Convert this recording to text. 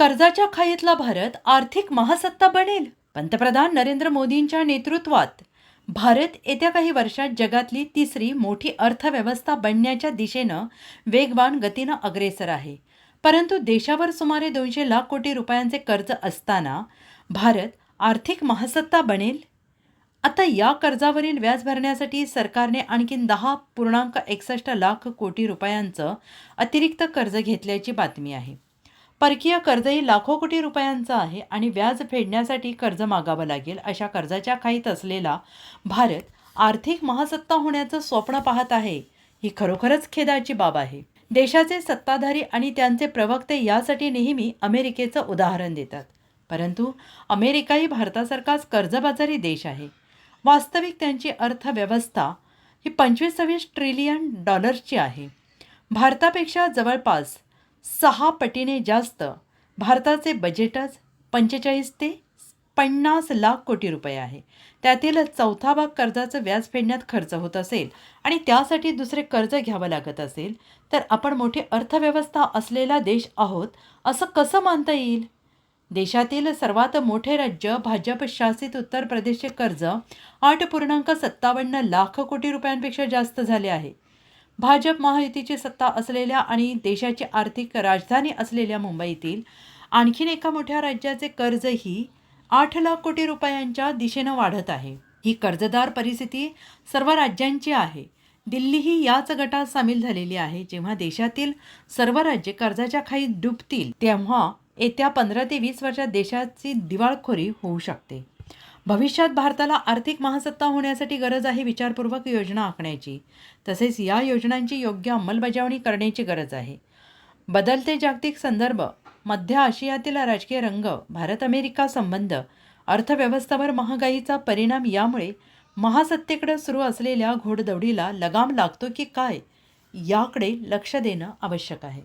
कर्जाच्या खाईतला भारत आर्थिक महासत्ता बनेल पंतप्रधान नरेंद्र मोदींच्या नेतृत्वात. भारत येत्या काही वर्षात जगातली तिसरी मोठी अर्थव्यवस्था बनण्याच्या दिशेनं वेगवान गतीनं अग्रेसर आहे. परंतु देशावर सुमारे दोनशे लाख कोटी रुपयांचे कर्ज असताना भारत आर्थिक महासत्ता बनेल? आता या कर्जावरील व्याज भरण्यासाठी सरकारने आणखीन दहा पूर्णांक एकसष्ट लाख कोटी रुपयांचं अतिरिक्त कर्ज घेतल्याची बातमी आहे. परकीय कर्जही लाखो कोटी रुपयांचं आहे आणि व्याज फेडण्यासाठी कर्ज मागावं लागेल अशा कर्जाच्या खाईत असलेला भारत आर्थिक महासत्ता होण्याचं स्वप्न पाहत आहे. ही खरोखरच खेदाची बाब आहे. देशाचे सत्ताधारी आणि त्यांचे प्रवक्ते यासाठी नेहमी अमेरिकेचं उदाहरण देतात. परंतु अमेरिकाही भारतासारखाच कर्जबाजारी देश आहे. वास्तविक त्यांची अर्थव्यवस्था ही पंचवीस सव्वीस ट्रिलियन डॉलर्सची आहे. भारतापेक्षा जवळपास सहा पटीने जास्त. भारताचे बजेटच पंचेचाळीस ते पन्नास लाख कोटी रुपये आहे. त्यातील चौथा भाग कर्जाचं व्याज फेडण्यात खर्च होत असेल आणि त्यासाठी दुसरे कर्ज घ्यावं लागत असेल तर आपण मोठी अर्थव्यवस्था असलेला देश आहोत असं कसं मानता येईल? देशातील सर्वात मोठे राज्य भाजप शासित उत्तर प्रदेशचे कर्ज आठ पूर्णांक सत्तावन्न लाख कोटी रुपयांपेक्षा जास्त झाले आहे. भाजप महायुतीची सत्ता असलेल्या आणि देशाची आर्थिक राजधानी असलेल्या मुंबईतील आणखीन एका मोठ्या राज्याचे कर्जही आठ लाख कोटी रुपयांच्या दिशेनं वाढत आहे. ही कर्जदार परिस्थिती सर्व राज्यांची आहे. दिल्लीही याच गटात सामील झालेली आहे. जेव्हा देशातील सर्व राज्ये कर्जाच्या खाईत डुबतील तेव्हा येत्या पंधरा ते वीस वर्षात देशाची दिवाळखोरी होऊ शकते. भविष्यात भारताला आर्थिक महासत्ता होण्यासाठी गरज आहे विचारपूर्वक योजना आखण्याची. तसेच या योजनांची योग्य अंमलबजावणी करण्याची गरज आहे. बदलते जागतिक संदर्भ मध्य आशियातील राजकीय रंग भारत अमेरिका संबंध अर्थव्यवस्थेवर महागाईचा परिणाम यामुळे महासत्तेकडे सुरू असलेल्या घोडदौडीला लगाम लागतो की काय याकडे लक्ष देणं आवश्यक आहे.